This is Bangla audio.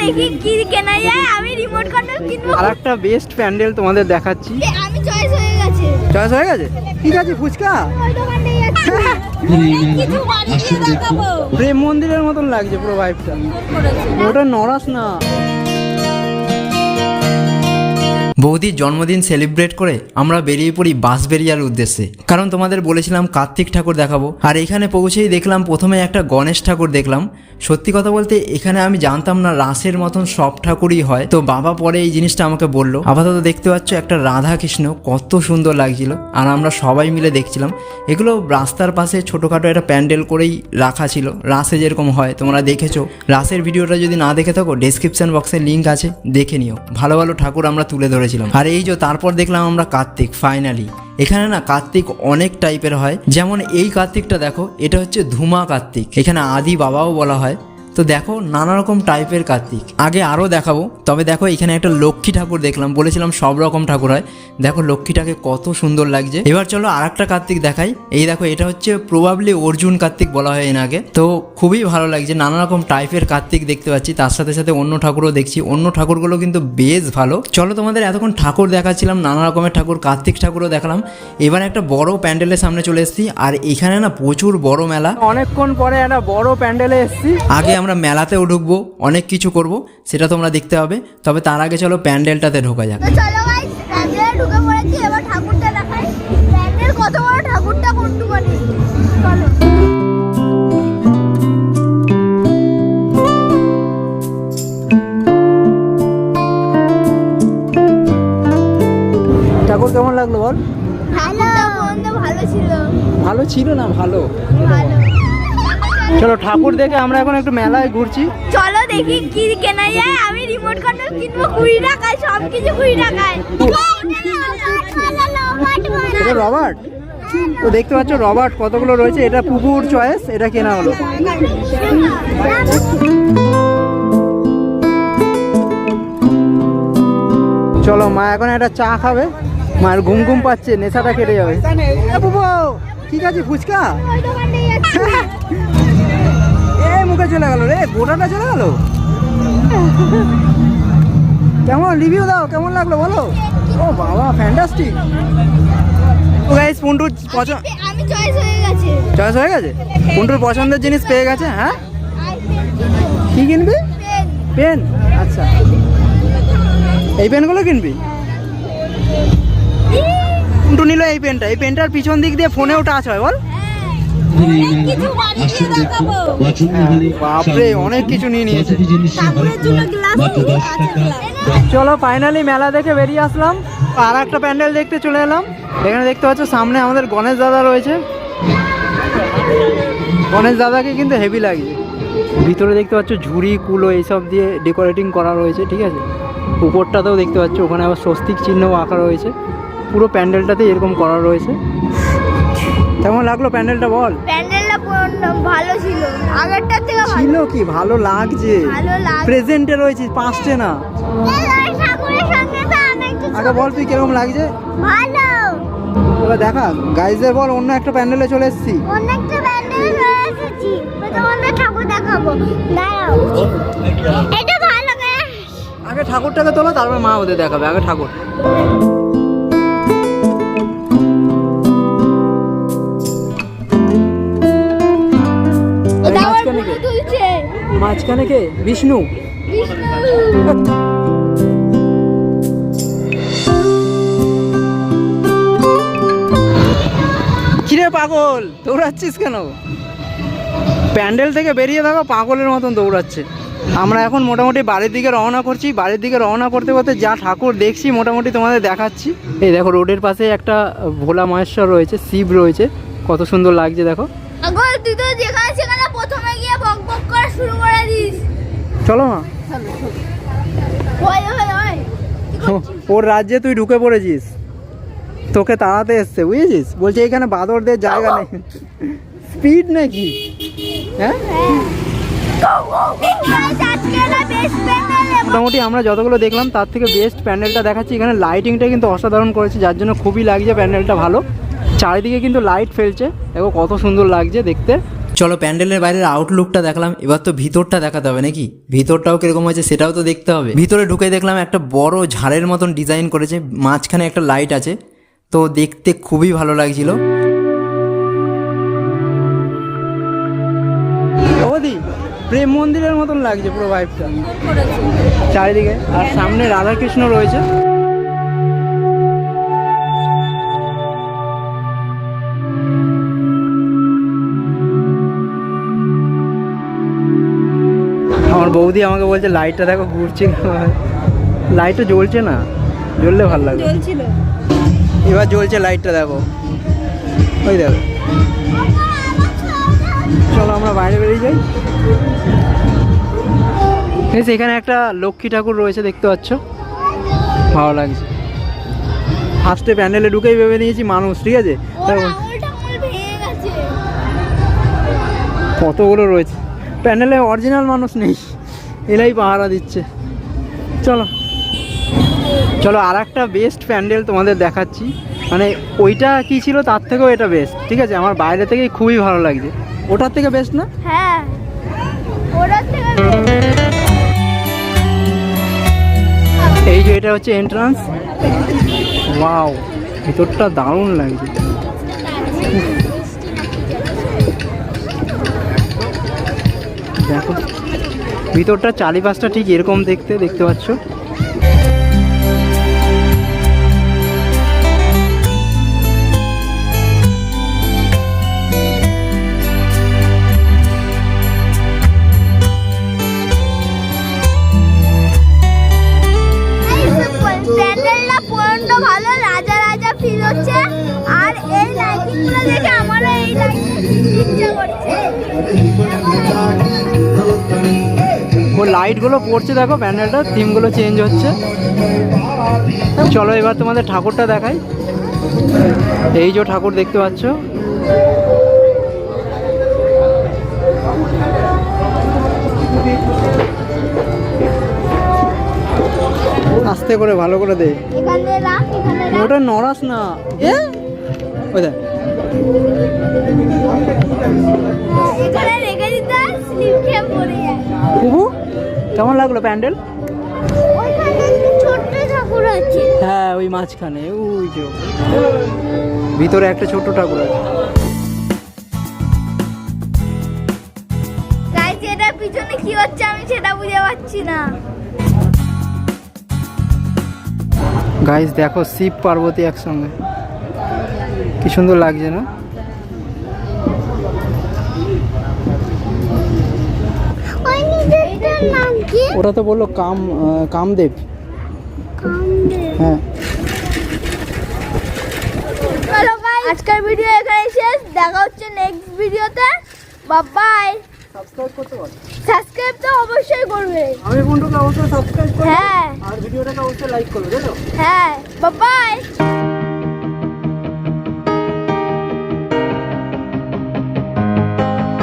দেখি কি কেনা যায় আমি রিমোট কন্ট্রোল কিনবো। আর একটা বেস্ট প্যান্ডেল তোমাদের দেখাচ্ছি। আমি চয়েস হয়ে গেছে। চয়েস হয়ে গেছে? ঠিক আছে ফুচকা? প্রেম মন্দিরের মতন লাগছে পুরো ভাইবটা ওটা নরাস না। বৌদির জন্মদিন সেলিব্রেট করে আমরা বেরিয়ে পড়ি বাঁশবেরিয়ার উদ্দেশ্যে। কারণ তোমাদের বলেছিলাম কার্তিক ঠাকুর দেখাবো। আর এখানে পৌঁছেই দেখলাম প্রথমে একটা গণেশ ঠাকুর দেখলাম। সত্যি কথা বলতে এখানে আমি জানতাম না রাসের মতন সব ঠাকুরই হয়। তো বাবা পরে এই জিনিসটা আমাকে বলল। আপাতত দেখতে পাচ্ছ একটা রাধা কৃষ্ণ কত সুন্দর লাগছিল। আর আমরা সবাই মিলে দেখছিলাম। এগুলো রাস্তার পাশে ছোটোখাটো একটা প্যান্ডেল করেই রাখা ছিল। রাসে যেরকম হয়, তোমরা দেখেছ। রাসের ভিডিওটা যদি না দেখে থাকো ডেসক্রিপশন বক্সে লিঙ্ক আছে, দেখে নিও। ভালো ভালো ঠাকুর আমরা তুলে ধরেছিলাম আর এই যে তারপর দেখলাম আমরা কার্তিক ফাইনালি এখানে না কার্তিক অনেক টাইপের হয়। যেমন এই কার্তিকটা দেখো, এটা হচ্ছে ধুমা কার্তিক। এখানে আদি বাবাও বলা হয়। তো দেখো নানা রকম টাইপের কার্তিক। আগে আরও দেখাবো তবে দেখো এখানে একটা লক্ষ্মী ঠাকুর দেখলাম বলেছিলাম সব রকম ঠাকুর হয়। দেখো লক্ষ্মীটাকে কত সুন্দর লাগছে। এবার চলো আর একটা কার্তিক দেখাই। এই দেখো এটা হচ্ছে প্রবাবলি অর্জুন কার্তিক বলা হয় এনাকে তো খুবই ভালো লাগছে নানা রকম টাইপের কার্তিক দেখতে পাচ্ছি। তার সাথে সাথে অন্য ঠাকুরও দেখছি। অন্য ঠাকুরগুলো কিন্তু বেশ ভালো। চলো তোমাদের এতক্ষণ ঠাকুর দেখাচ্ছিলাম নানা রকমের ঠাকুর কার্তিক ঠাকুরও দেখালাম। এবার একটা বড় প্যান্ডেলের সামনে চলে এসেছি। আর এখানে না প্রচুর বড় মেলা। অনেকক্ষণ পরে একটা বড় প্যান্ডেলে এসেছি। আগে আমরা মেলাতেও ঢুকবো অনেক কিছু করব সেটা তোমরা দেখতে হবে তবে তার আগে চলো প্যান্ডেলটাতে ঢোকা যাক। চলো গাইস প্যান্ডেলে ঢুকে পড়েছি এবার ঠাকুরটা দেখাই। প্যান্ডেল কত বড় ঠাকুরটা কোনটুকানি চলো। ঠাকুর কেমন লাগল বল? ভালো ভালো ছিল। ভালো ছিল না ভালো? ভালো। চলো ঠাকুর দেখে আমরা এখন একটু মেলায় ঘুরছি। চলো দেখি কি কেনা যায়। আমি রিমোট কন্ট্রোল কিনবো কুড়ি টাকায় সব কিছু কুড়ি টাকায় এটা রবার্ট? তো দেখতে পাচ্ছ রবার্ট কতগুলো রয়েছে? এটা পুকুর চয়েস এটা কেনা হলো। চলো মা এখন একটা চা খাবে। মায়ের ঘুম ঘুম পাচ্ছে নেশাটা কেটে যাবে। বুবু ঠিক আছে ফুচকা? এ মুখে চলে গেল রে গোটাটা চলে গেল? কেমন রিভিউ দাও কেমন লাগল বলো? ও বাবা ফ্যান্টাস্টিক ও গাইস পুন্টুর পছন্দ আমি চয়েস হয়ে গেছে। চয়েস হয়ে গেছে? পুন্টুর পছন্দের জিনিস পেয়ে গেছে হ্যাঁ? কি কিনবি? পেন আচ্ছা। এই পেনগুলো কিনবি? পুন্টু নিল এই পেনটা এই পেনটার পিছন দিক দিয়ে ফোনেও টাচ হয় বল কিছু বাড়ি গিয়ে দেখাবো বাপরে অনেক কিছু নিয়ে নিয়েছে। ঠাকুরের জন্য গ্লাস চলো ফাইনালি মেলা দেখে বেরিয়ে আসলাম। আর একটা প্যান্ডেল দেখতে চলে এলাম। এখানে দেখতে পাচ্ছ সামনে আমাদের গণেশ দাদা রয়েছে। গণেশ দাদাকে কিন্তু হেভি লাগছে। ভিতরে দেখতে পাচ্ছ ঝুড়ি কুলো এইসব দিয়ে ডেকোরেটিং করা রয়েছে ঠিক আছে? উপরটাতেও দেখতে পাচ্ছ ওখানে আবার স্বস্তিক চিহ্নও আঁকা রয়েছে। পুরো প্যান্ডেলটাতে এরকম করা রয়েছে। কেমন লাগল প্যান্ডেলটা বল? প্যান্ডেলটা ভালো ছিল। আগেরটার থেকে ভালো। ছিল কি? ভালো লাগছে। ভালো লাগছে। প্রেজেন্টে রয়েছে পাঁচটে না? আগে বল তুই কীরকম লাগছে? ভালো। এবার দেখা গাইজদের বল অন্য একটা প্যান্ডেলে চলে এসেছি। অনেকটা প্যান্ডেল হয়ে এসেছি। তোমাদের ঠাকুর দেখাবো। দাঁড়াও। এটা ভালো আগে ঠাকুরটাকে তোলো তারপর মা ওদের দেখাবে আগে ঠাকুর। মাঝখানে কে? বিষ্ণু। বিষ্ণু কিরে পাগল দৌড়াচ্ছিস কেন? প্যান্ডেল থেকে বেরিয়ে থাকো পাগলের মতন দৌড়াচ্ছে। আমরা এখন মোটামুটি বাড়ির দিকে রওনা করছি বাড়ির দিকে রওনা করতে করতে যা ঠাকুর দেখছি মোটামুটি তোমাদের দেখাচ্ছি। এই দেখো রোডের পাশে একটা ভোলা মহেশ্বর রয়েছে শিব রয়েছে। কত সুন্দর লাগছে দেখো। তুই তো যেখানে করা শুরু করে দিস। চলো মা। ওর রাজ্যে তুই ঢুকে পড়েছিস। তোকে তাড়াতে এসছে বুঝেছিস? বলছে এখানে বাদরদের জায়গা নেই। স্পিড নাকি? হ্যাঁ? প্যান্ডেল মোটামুটি আমরা যতগুলো দেখলাম তার থেকে বেস্ট প্যান্ডেলটা দেখাচ্ছি। এখানে লাইটিংটা কিন্তু অসাধারণ করেছে যার জন্য খুবই লাগছে প্যান্ডেলটা ভালো। চারিদিকে কিন্তু লাইট ফেলছে। দেখো কত সুন্দর লাগছে দেখতে। চলো প্যান্ডেলের বাইরের আউটলুকটা দেখলাম, এবার তো ভিতরটা দেখাতে হবে নাকি? ভিতরটাও কীরকম হয়েছে সেটাও তো দেখতে হবে। ভিতরে ঢুকে দেখলাম একটা বড় ঝাড়ের মতন ডিজাইন করেছে, মাঝখানে একটা লাইট আছে, তো দেখতে খুবই ভালো লাগছিল। প্রেম মন্দিরের মতন লাগছে পুরো ভাইবটা চারিদিকে, আর সামনে রাধাকৃষ্ণ রয়েছে। বৌদি আমাকে বলছে লাইটটা দেখো ঘুরছে লাইটটা জ্বলছে না জ্বললে ভালো লাগবে। এবার জ্বলছে লাইটটা দেখো। ওই দেখো। চলো আমরা বাইরে বেরিয়ে যাই। এখানে একটা লক্ষ্মী ঠাকুর রয়েছে দেখতে পাচ্ছ? ভালো লাগছে। ফার্স্টে প্যান্ডেলে ঢুকেই ভেবে নিয়েছি মানুষ ঠিক আছে? কতগুলো রয়েছে। প্যান্ডেলে অরিজিনাল মানুষ নেই। এরাই পাহারা দিচ্ছে। চলো। চলো আর একটা বেস্ট প্যান্ডেল তোমাদের দেখাচ্ছি। মানে ওইটা কি ছিল? তার থেকেও এটা বেস্ট ঠিক আছে? আমার বাইরে থেকেই খুবই ভালো লাগছে। ওটার থেকে বেস্ট না? হ্যাঁ। ওটার থেকে এই যে এটা হচ্ছে এন্ট্রান্স ওয়াও ভিতরটা দারুণ লাগছে। দেখো। ভিতরটা চারিপাশটা ঠিক এরকম দেখতে দেখতে পাচ্ছ? ফিল হচ্ছে। আর লাইটগুলো পড়ছে দেখো প্যান্ডেলটা থিমগুলো চেঞ্জ হচ্ছে। চলো এবার তোমাদের ঠাকুরটা দেখাই। এই যে ঠাকুর দেখতে পাচ্ছ। আস্তে করে ভালো করে দে ওটা নড়াস না। ওই দেখ। এখানে রেখে দিতে স্লিপ খেয়ে পড়ে যায়। কুহু কেমন লাগল প্যান্ডেল? ছোট্ট ঠাকুর আছে। হ্যাঁ ওই মাঝখানে ওই যে ভিতরে একটা ছোট্ট ঠাকুর আছে। পিছনে কি হচ্ছে আমি সেটা বুঝতে পারছি না। গাইস দেখো শিব পার্বতী একসঙ্গে। কি সুন্দর লাগছে না ওই নিজেরটার নাম কি ওটা তো বলল কাম কামদেব। কামদেব। হ্যাঁ। আজকের ভিডিও এখানে শেষ। দেখা হচ্ছে নেক্সট ভিডিওতে বাই সাবস্ক্রাইব করতে পারো। সাবস্ক্রাইব তো অবশ্যই করবে। আমি বন্ধুকে অবশ্যই সাবস্ক্রাইব করব। হ্যাঁ। আর ভিডিওটাকে অবশ্যই লাইক করবে তাই তো? হ্যাঁ। বাই